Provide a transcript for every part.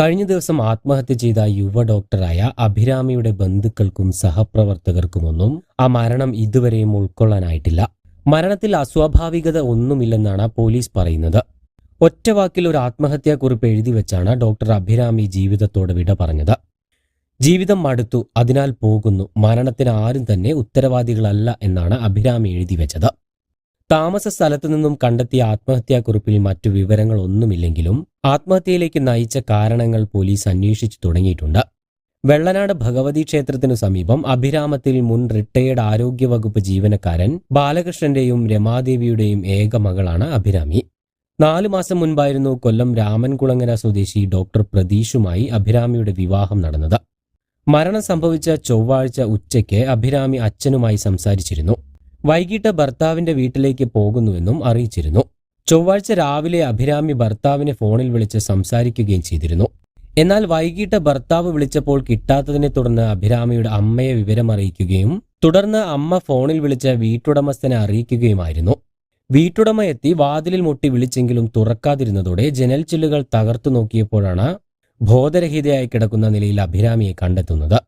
കഴിഞ്ഞ ദിവസം ആത്മഹത്യ ചെയ്ത യുവ ഡോക്ടറായ അഭിരാമിയുടെ ബന്ധുക്കൾക്കും സഹപ്രവർത്തകർക്കുമൊന്നും ആ മരണം ഇതുവരെയും ഉൾക്കൊള്ളാനായിട്ടില്ല. മരണത്തിൽ അസ്വാഭാവികത ഒന്നുമില്ലെന്നാണ് പോലീസ് പറയുന്നത്. ഒറ്റ വാക്കിൽ ഒരു ആത്മഹത്യാക്കുറിപ്പ് എഴുതി വെച്ചാണ് ഡോക്ടർ അഭിരാമി ജീവിതത്തോട് വിട പറഞ്ഞത്. ജീവിതം മടുത്തു അതിനാൽ പോകുന്നു. മരണത്തിന് ആരും തന്നെ ഉത്തരവാദികളല്ല എന്നാണ് അഭിരാമി എഴുതി വെച്ചത്. താമസ സ്ഥലത്തു നിന്നും കണ്ടെത്തിയ ആത്മഹത്യാക്കുറിപ്പിൽ മറ്റു വിവരങ്ങളൊന്നുമില്ലെങ്കിലും ആത്മഹത്യയിലേക്ക് നയിച്ച കാരണങ്ങൾ പോലീസ് അന്വേഷിച്ചു തുടങ്ങിയിട്ടുണ്ട്. വെള്ളനാട് ഭഗവതി ക്ഷേത്രത്തിനു സമീപം അഭിരാമത്തിൽ മുൻ റിട്ടയേർഡ് ആരോഗ്യവകുപ്പ് ജീവനക്കാരൻ ബാലകൃഷ്ണന്റെയും രമാദേവിയുടെയും ഏക മകളാണ് അഭിരാമി. നാലു മാസം മുൻപായിരുന്നു കൊല്ലം രാമൻകുളങ്ങര സ്വദേശി ഡോക്ടർ പ്രതീഷുമായി അഭിരാമിയുടെ വിവാഹം നടന്നത്. മരണം സംഭവിച്ച ചൊവ്വാഴ്ച ഉച്ചയ്ക്ക് അഭിരാമി അച്ഛനുമായി സംസാരിച്ചിരുന്നു. വൈകിട്ട് ഭർത്താവിന്റെ വീട്ടിലേക്ക് പോകുന്നുവെന്നും അറിയിച്ചിരുന്നു. ചൊവ്വാഴ്ച രാവിലെ അഭിരാമി ഭർത്താവിനെ ഫോണിൽ വിളിച്ച് സംസാരിക്കുകയും ചെയ്തിരുന്നു. എന്നാൽ വൈകിട്ട് ഭർത്താവ് വിളിച്ചപ്പോൾ കിട്ടാത്തതിനെ തുടർന്ന് അഭിരാമിയുടെ അമ്മയെ വിവരമറിയിക്കുകയും തുടർന്ന് അമ്മ ഫോണിൽ വിളിച്ച് വീട്ടുടമസ്ഥനെ അറിയിക്കുകയുമായിരുന്നു. വീട്ടുടമ എത്തി വാതിലിൽ മുട്ടി വിളിച്ചെങ്കിലും തുറക്കാതിരുന്നതോടെ ജനൽ ചില്ലുകൾ തകർത്തു നോക്കിയപ്പോഴാണ് ബോധരഹിതയായി കിടക്കുന്ന നിലയിൽ അഭിരാമിയെ കണ്ടെത്തുന്നത്.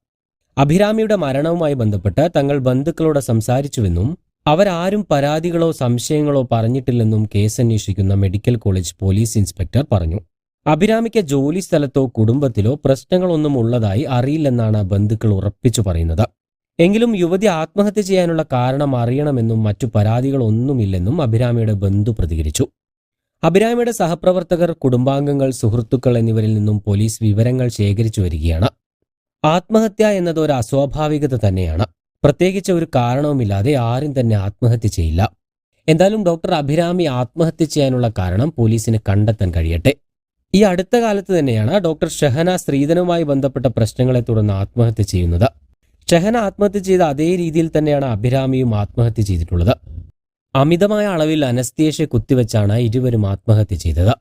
അഭിരാമിയുടെ മരണവുമായി ബന്ധപ്പെട്ട് തങ്ങൾ ബന്ധുക്കളോട് സംസാരിച്ചുവെന്നും അവരാരും പരാതികളോ സംശയങ്ങളോ പറഞ്ഞിട്ടില്ലെന്നും കേസന്വേഷിക്കുന്ന മെഡിക്കൽ കോളേജ് പോലീസ് ഇൻസ്പെക്ടർ പറഞ്ഞു. അഭിരാമിക്ക് ജോലി സ്ഥലത്തോ കുടുംബത്തിലോ പ്രശ്നങ്ങളൊന്നും ഉള്ളതായി അറിയില്ലെന്നാണ് ബന്ധുക്കൾ ഉറപ്പിച്ചു പറയുന്നത്. എങ്കിലും യുവതി ആത്മഹത്യ ചെയ്യാനുള്ള കാരണം അറിയണമെന്നും മറ്റു പരാതികളൊന്നുമില്ലെന്നും അഭിരാമിയുടെ ബന്ധു പ്രതികരിച്ചു. അഭിരാമിയുടെ സഹപ്രവർത്തകർ കുടുംബാംഗങ്ങൾ സുഹൃത്തുക്കൾ എന്നിവരിൽ നിന്നും പോലീസ് വിവരങ്ങൾ ശേഖരിച്ചു വരികയാണ്. ആത്മഹത്യ എന്നത് ഒരു അസ്വാഭാവികത തന്നെയാണ്. പ്രത്യേകിച്ച് ഒരു കാരണവുമില്ലാതെ ആരും തന്നെ ആത്മഹത്യ ചെയ്യില്ല. എന്തായാലും ഡോക്ടർ അഭിരാമി ആത്മഹത്യ ചെയ്യാനുള്ള കാരണം പോലീസിന് കണ്ടെത്താൻ കഴിയട്ടെ. ഈ അടുത്ത കാലത്ത് തന്നെയാണ് ഡോക്ടർ ഷഹന സ്ത്രീധനവുമായി ബന്ധപ്പെട്ട പ്രശ്നങ്ങളെ തുടർന്ന് ആത്മഹത്യ ചെയ്യുന്നത്. ഷഹന ആത്മഹത്യ ചെയ്ത അതേ രീതിയിൽ തന്നെയാണ് അഭിരാമിയും ആത്മഹത്യ ചെയ്തിട്ടുള്ളത്. അമിതമായ അളവിൽ അനസ്തേഷ്യ കുത്തിവെച്ചാണ് ഇരുവരും ആത്മഹത്യ ചെയ്തത്.